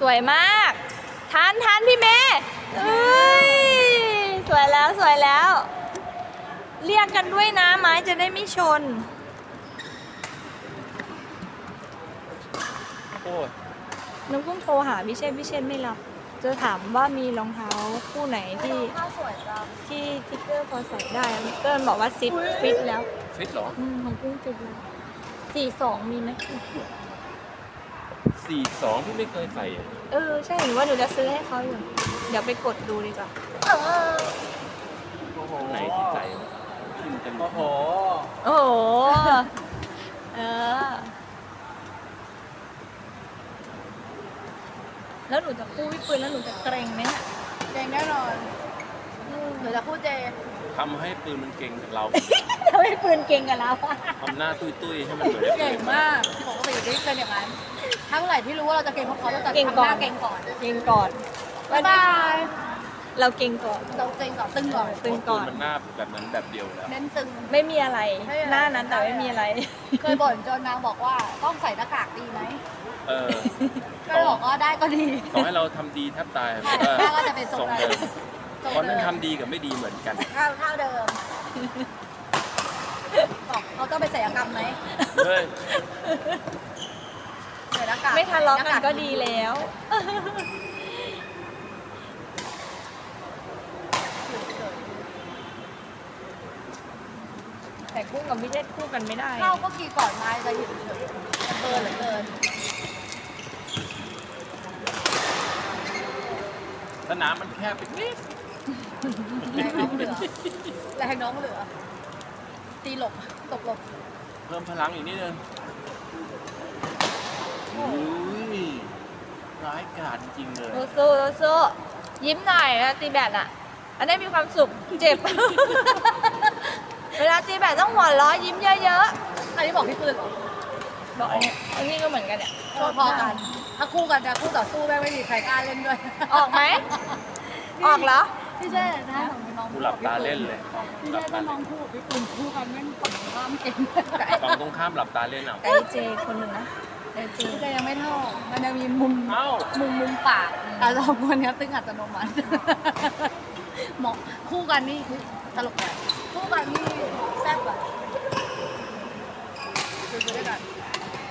สวยมากทานทานพี่เมย์เอ้ยสวยแล้วสวยแล้ว เรียกกันด้วยนะไม้จะได้ไม่ชน โอ้ยน้องกุ้งโทรหาพี่เชษพี่เชษไม่รับ จะถามว่ามีรองเท้าคู่ไหนที่ข้าวสวยจังที่ทิกเกอร์พอใส่ได้ทิกเกอร์บอกว่าซิปฟิตแล้วฟิตเหรออืมของกุ้งฟิตแล้วสี่สองมีไหม สี่สองพี่ไม่เคยใส่อะเออ ใช่หรือว่าหนูจะซื้อให้เขาอยู่ เดี๋ยวไปกดดูดีกว่าไหนที่ใส่ที่มันจะโอ้โหโอ้โห เออ แล้วหนูจะคู่พี่ปืนแล้วหนูจะเกรงไหมเนี่ยเก่งแน่นอนหรือจะพูดเจทำให้ปืนมันเก่งกับเราทำให้ปืนเก่งกับเราอะทำหน้าตุ้ยๆให้มันเหมือนได้ปืเก่งนมากปกติได้เป็นอย่างนั้น ถ้าเมื่อไหร่ที่รู้ว่าเราจะเก่งเพราะเขาเราจะเก่งทำก่หอน น้าเก่งก่อนเก่งก่อนบ๊ายบายเราเก่งก่อนเราเก่งก่อนตึงก่อนตึงก่อนปืมันหน้าแบบนั้นแบบเดียวแล้ว เน้นตึง ไม่มีอะไร ไม่มีอะไร หน้านั้นแต่ไม่มีอะไร เคยบ่นจนนางบอกว่าต้องใส่หน้ากากดีไหมเออก็เลยบอกว่าได้ก็ดีต่อให้เราทำดีแทบตายแบบแม่ว่าก็จะเป็นททรรงงเดิเดิมมทรงตอนนั้นเดิมทำดีกับไม่ดีเหมือนกัน เท่าเท่าเดิมบอกเขาต้องไปศัลยกรรมไหมเฮ้ยใส่ห น้ากากไม่ทะเลาะกันก็ดีแล้ว แต่คู่กับพี่เจษคู่กันไม่ได้เข้าก็ขี่ก่อนมาจะอยู่เฉยๆเกินเหลือเกินสนามมันแคบไปนิดแรงน้องเหลือแรงน้องเหลือ ตีหลบตบหลบ เพิ่มพลังอีกนิดนึง อุ้ยร้ายกาจจริงๆเลยโซโซโซยิ้มหน่อยเวลาตีแบดอะ อันนี้มีความสุข เจ็บ เวลาตีแบดต้องหัวเราะยิ้มเยอะอันนี้บอกพี่ปืนเหรอๆ บอกอันนี้อันนี้ก็เหมือนกันเนี่ย พอๆกัน ถ้าคู่กันจะคู่ต่อสู้แม่งไม่มีใครกล้าเล่นด้วยออกไหม ออกแล้วพี่เช่นะน้องกูหลับตาเล่นเลยพี่หลัเช่บถ้าตาน้เล่อนงคู่พี่ปืนคู่กันแม่งฝั่งข้ามเก่งฝั่งตรงข้ามหลับตาเล่นเอาไอเจคนหนึ่งนะ ไอเจพี่เช่ยังไม่เท่า มันยังมีมุมเอ้า มุมมุมปากแต่สองคนเนี้ยตึงอัตโนมัติเหมาะคู่กันนี่ตลกเลยคู่กันนี่แซ่บอะดูไปด้วยกัน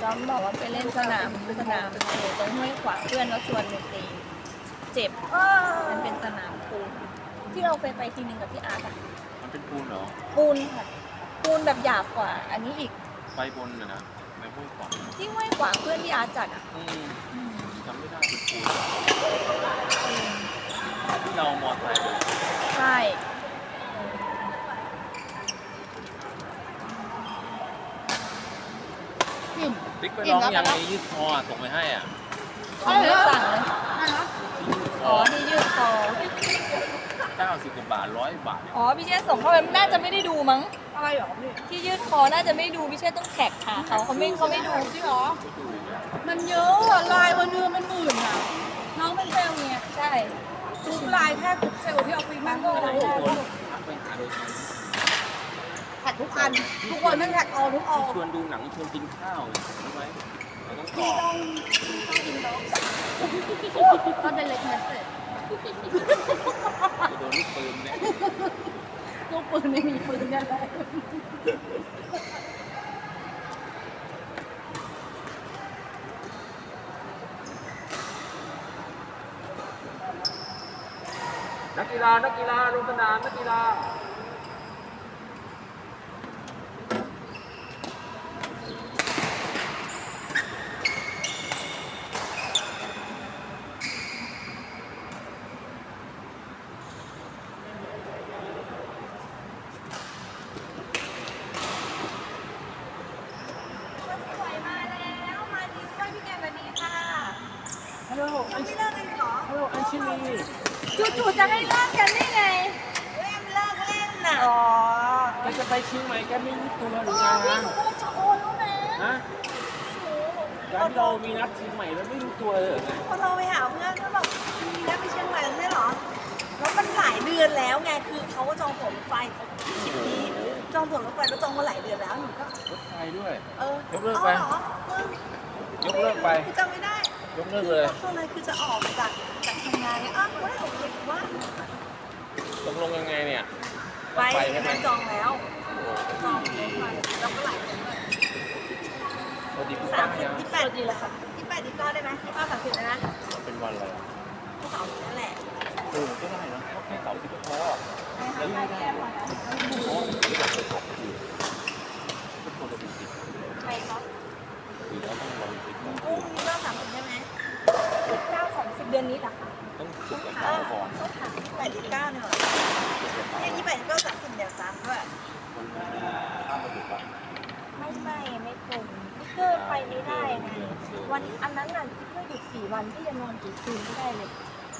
จอมบอกว่าไปเล่นสนามสนามเออตรงห้วยขวางเพื่อนแล้วชวนไปตีเจ็บมันเป็นสนามปูนที่เราเคยไปทีนึงกับพี่อาร์ตอะมันเป็นปูนเหรอ ปูนค่ะปูนแบบหยาบกว่า อันนี้อีก ไฟบนน่ะนะใน ห้วยขวางที่ห้วยขวางเพื่อนพี่อาร์ตจัดอะอืมจำไม่ได้เป็นปูนที่เรามอไซค์ไปใช่อิ่ม ติ๊กไปร้องยังไงยืดคออะส่งไปให้อะเขาไม่ได้สั่งเลยอะไรนะที่ยืดคอ๋ออที่ยืดคอเก้าสิบกว่าบาทร้อยบาทเนี่ยอ๋อพี่เชษส่งเข้าไปน่าจะไม่ได้ดูมั้ง อะไรหรอพี่ที่ยืดคอน่าจะไม่ดูพี่เชษต้องแท็กหาเขาเขาไม่เขาไม่ดูจริงเหรอก็ดูอย่างเงี้ยมันเยอะอะลายบนเรือมันหมื่นอะ น้องเป็นเซลล์ไงใช่ทุกลายแค่ทุกเซลล์ที่ออฟฟิศแม่งก็โอ้โหทักไปหาโดยตรงแท็กทุกอันทุกคนแม่งแท็กออทุกออชวนดูหนังชวนกินข้าวรู้ไหมเราต้องตพี่อบต้องต้องอินบ็อกซ์ก็เป็นเล็กเมสเซจจะโดนลูกปืนเนี่ย ลูกปืนไม่มีปืนอะไรนักกีฬา นักกีฬาลงสนามนักกีฬา ชิลีจู่ๆจะให้เลิกกันได้ไงเล่นเลิกเล่นน่ะอ๋อแกจะไปชิงใหม่แกไม่รู้ตัวหรือไงพี่หนูก็จะโอนแล้วนะฮะการเรามีนัดชิยงใหม่แล้วไม่รู้ตัวเหลยไงพอเราไปหาเพื่อนก็แบบมีนัดไปเชียงใหม่ใช่หรอ แล้วมันหลายเดือนแล้วไง คือเขาก็จองตั๋วรถไฟชิมนี้จองตั๋วรถไฟแล้วจองมาหลายเดือนแล้วหนูก็รถไฟด้วย เออยกเลิกไป ยกเลิกไปจำไม่ได้ ยกเลิกเลยช่วงนั้นคือจะออกจาก ลงยังไงเนี่ยไปไปใช่ไหมจองแล้วจองรถไฟแล้วก็หลายคนด้ยสามสิบยังที่แปดดีแล้วคะที่แปดที่เก้าได้ไหมที่เก้าสามสิบนะนะเป็นวันอะไรอะเสาร์นั่นแหละเออก็ได้นะแค่เสาร์อาที่ก็พอแล้วไม่อ้ไองสิใครครับอยู่แล้งนี้ก้สามสิบได้ไหมเก้าสองสิบเดือนนี้เหรอคะ ต้องฝึกกับเขาก่อนขาถที่แปดที่เก้าเนี่ยเนี่ยที่แปดีเก้าสามสิบเดี๋ยวซ้ำด้วยมันไม่ไม่ไม่ตรงเกินไปไม่ได้ไงวันอันนั้นน่ะเพื่อหยุดสี่วันที่จะนอนกี่คืนก็ได้เลย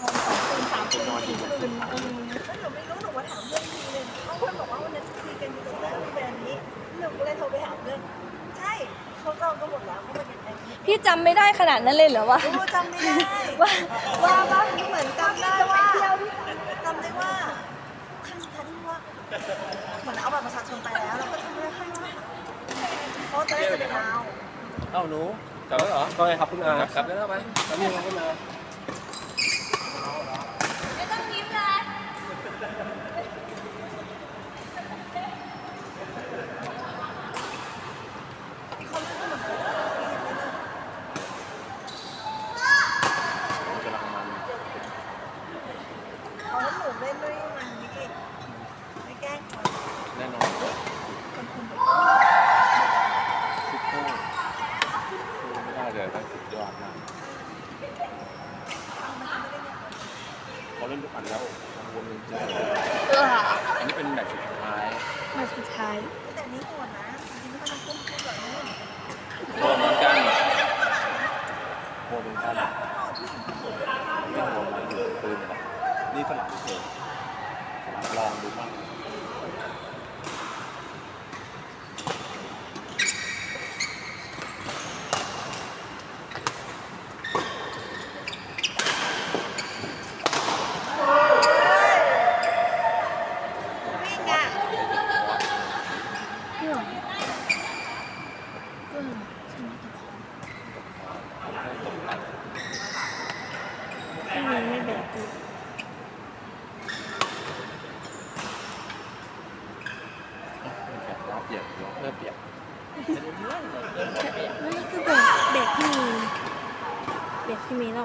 นอนสองคืนสามคืนสี่คืนอืมแล้วหนูไม่รู้หนูว่าถามเพื่อนทีเลยบางคนบอกว่าวันนั้นคุยกันอยู่ตรงนั้นแบบนี้หนูก็เลยโทรไปหาเพื่อนใช่เขาจองก็หมดแล้วเขาเป็นอย่นี้พี่จำไม่ได้ขนาดนั้นเลยเหรอวะจำไม่ได้ ว่าว่าว่าเหมือนจำได้ว่าจำได้ว่าครั้งสุดท้ายที่ว่าเหมือนเอาบัตรประชาชนไปแล้วแล้วก็ทำได้แค่ว่าเพราะจะได้จะเป็นดาเอ้าหนูกลับแล้วเหรอก็ไงครับคุณอาครับได้แล้วไหมกลับแล้วครับคุณอา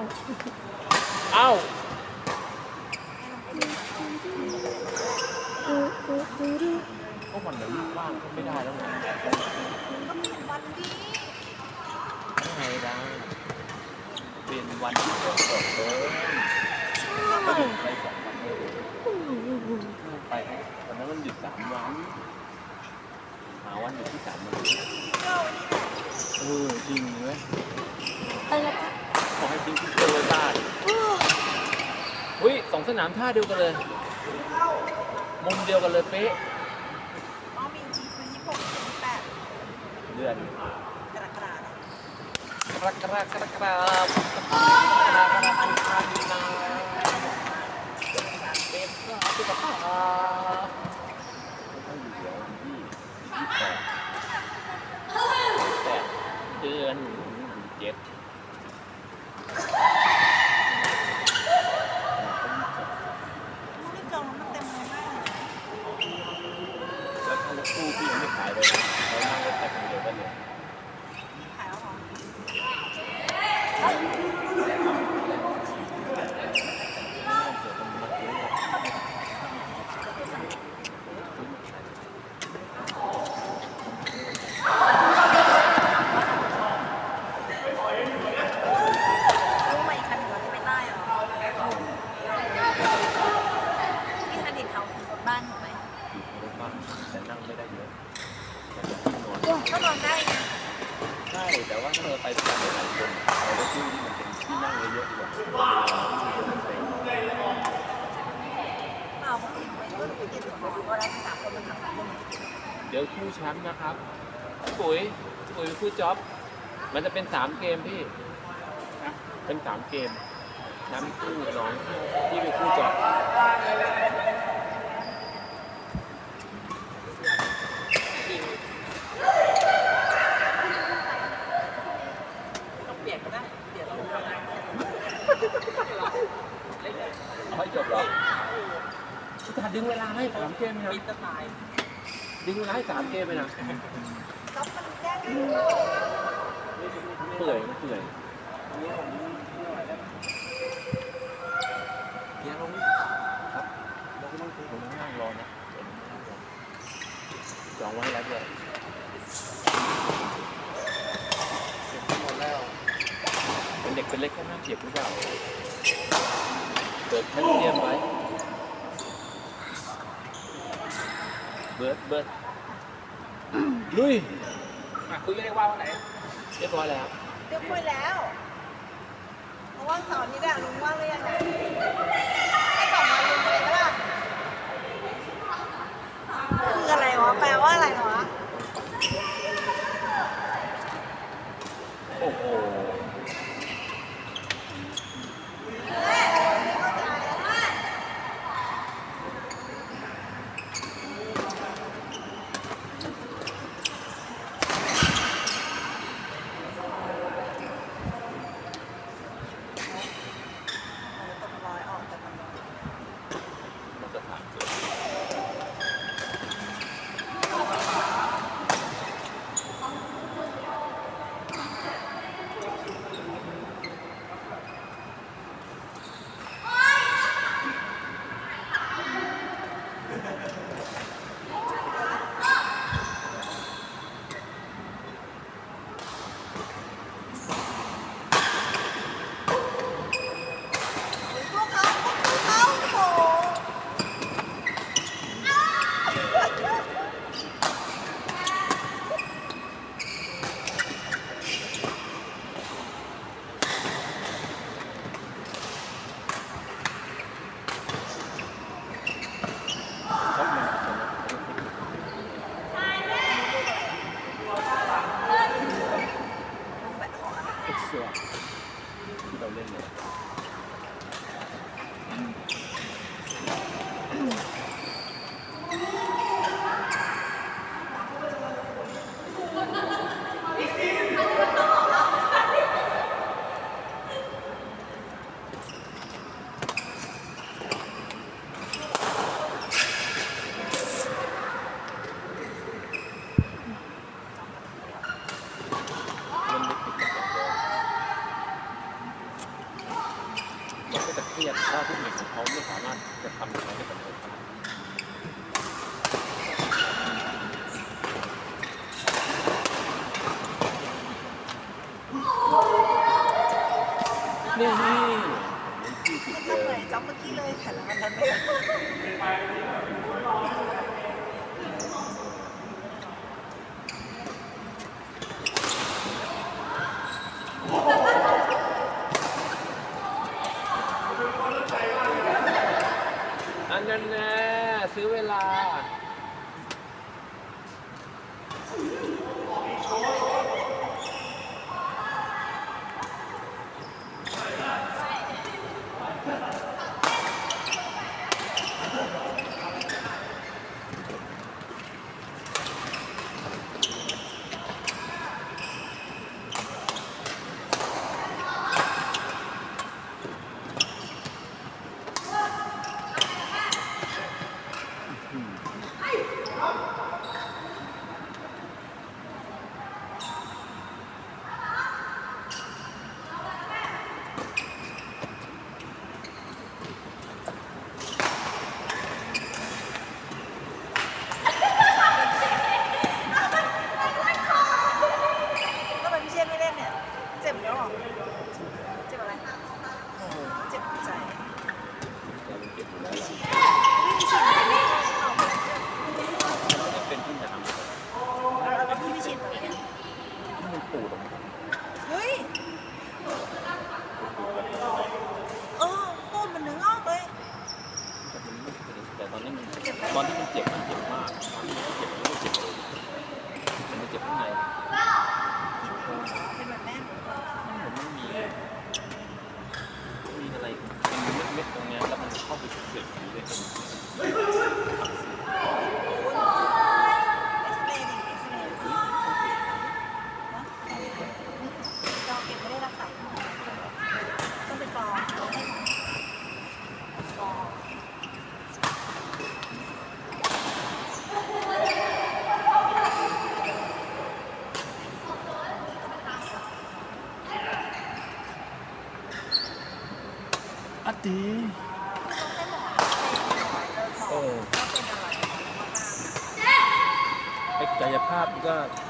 าเอาก็มันเหมือนลูกบ้างก็ไม่ได้แล้วไงก็เปลี่ยนวันดียังไงล่ะเปลี่ยนวันที่ก็เปิดเลยงไปสองวันเลยไปตอนนั้นมันหยุดสามวันหาวันหยุดที่สามวันเออจริงเลย จริงคือโคราชอุ้ยสองสนามท่าเดียวกันเลย มุมเดียวกันเลยเป๊ะอ๋อมีจีคือยี่หกยี่แปดเดือนกระกระกระกระกระกระเกระกระป็นกระกระร้า ใช่ แต่ว่าถ้าเราไปด้วยกันหลายคนเอารถตู้ที่มันเป็นที่นั่งเยอะๆดีกว่าเปล่าเพราะเห็นไปก็ดูเย็นของก็ได้สามคนเป็นสามคนเดี๋ยวคู่แชมป์นะครับพี่ปุ๋ยพี่ปุ๋ยคู่จ็อบ มันจะเป็นสามเกมพี่ เป็นสามเกมน้ำคู่น้อง ที่เป็นคู่จ็อบ ต้องเปลี่ยนก็ได้เปลี่ยนเรา เอาให้จบเหรออุตส่าห์ดึงเวลาให้สามเกมเลยนะดึงเวลาให้สามเกมเลยนะแล้วมันแย่งกันเหรอเปื่อยมันเปื่อยเนี่ยลงครับลงลงผมนั่งรอนะจองไว้แล้วด้วยหมดแล้วเป็นเด็กเป็นเล็กก็น่าเจ็บหรือเปล่า เปิดแคลเซียมไว้ เบิร์ดเบิร์ดลุยคุยกันได้ว่าวันไหนเรียบร้อยแล้ว เดี๋ยวคุยแล้ว เพราะว่าเสาร์อาที่แดลุงว่างหรือยังไงให้ตอบมาลุงเลยได้ป่ะคืออะไรวะ แปลว่าอะไรวะ โอ้โห ซื้อเวลา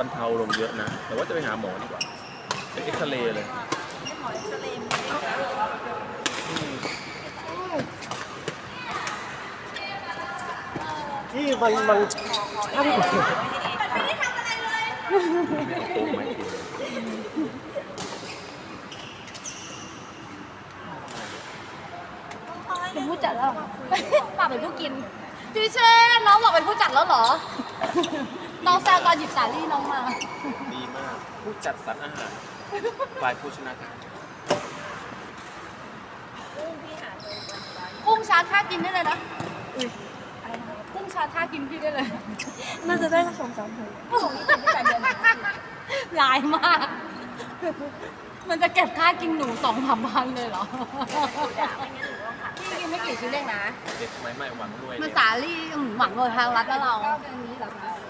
บรรเทาลงเยอะนะ แต่ว่าจะไปหาหมอดีกว่าไปเอ็กซเรย์เลยให้หมอเอ็กซเรย์มันเองนะอืมที่มันมันถ้าที่ไม่ได้ทำอะไรเลยไม่เอาโค้งไม่ทีเลยเป็นผู้จัดแล้วเหรอป้าเป็นผู้กินพี่เชนน้องบอกเป็นผู้จัดแล้วเหรอ น้องแซวตอนหยิบสาลี่น้องมา ดีมาก ผู้จัดสรรอาหารฝ่ายโภชนาการกุ้งชาร์จค่ากินได้เลยนะอุ้ยอะไรนะกุ้งชาร์จค่ากินพี่ได้เลย น่าจะได้สักสองสามพันลายมาก มันจะเก็บค่ากินหนูสองสามพันเลยเหรอ พี่กินไม่กี่ชิ้นเองนะ เด็กสมัยใหม่หวังรวยมันเนี่ยสาลี่อืมหวังโดยทางรัฐแล้วเราเ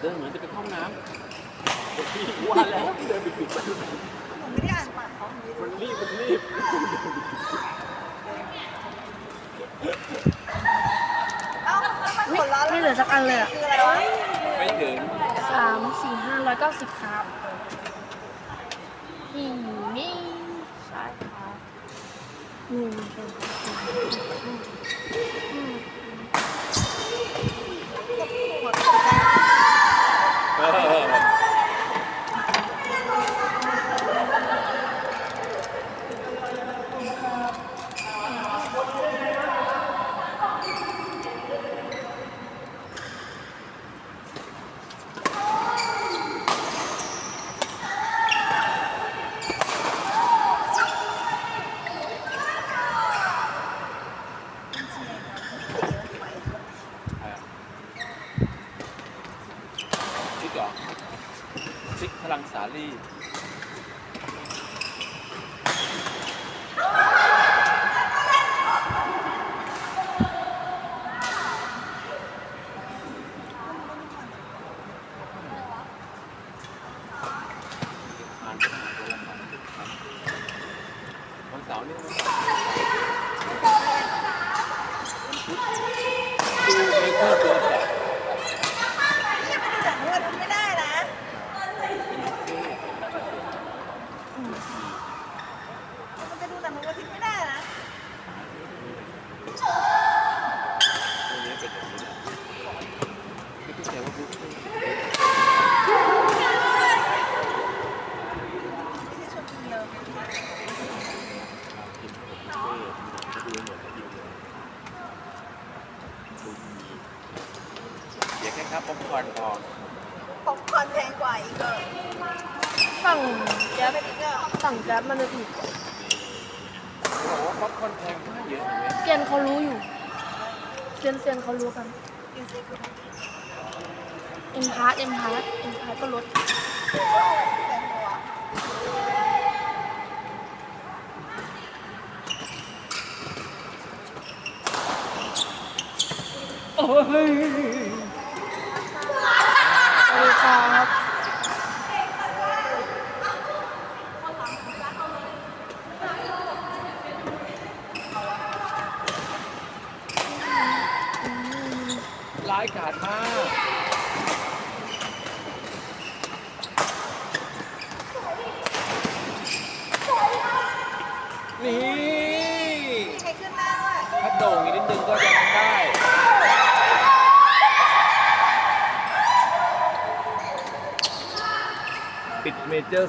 เดินเหมือนจะไปเข้าห้องน้ำพี่ว่าแล้วเดินไปปิดประตูผมไม่ได้อ่านปากเขามันรีบมันรีบเอ้าแล้วมันผลล้อไม่เหลือสักอันเลยอะ คืออะไรวะไม่ถึงสามสี่ห้าร้อยเก้าสิบครับหีนี่ใช่ครับหนึ่งสองสาม เออ ชิคเหรอชิคพลังสาลีอ่านปัญหาตัวละครวันเสาร์นี่วันเสาร์ไม่เพิ่มตัวแต่ ยังไม่ดูหนังวันไม่ได้นะมันจะดูหนังวันอาทิตย์ไม่ได้นะ ตัวนี้เป็นอย่างนี้นะไม่เข้าใจว่าบุฟเฟ่ต์ ไม่ใช่ชวนกินเลย กินบุฟเฟ่ต์จะดูเหมือนกินเลยดูดีเดี๋ยวแค่ครับป๊อปคอร์นพอ ป๊อปคอร์นแพงกว่าอีกเลย สั่ง เดี๋ยวไปดิเกอร์ สั่งแกร็บ มันจะถูกกว่าเขาบอกว่าป๊อปคอร์นแพงมากเยอะเลยเซียนเขารู้อยู่เซียนเซียนเขารู้กันกินซีฟู้ดเอ็มพาร์ตเอ็มพาร์ตเอ็มพาร์ตก็ลดแพงกว่าสวัสดีครับ กาจมาก นี่ถ้าโด่งอีกนิดนึงก็จะทำได้ปิดเมเจอร์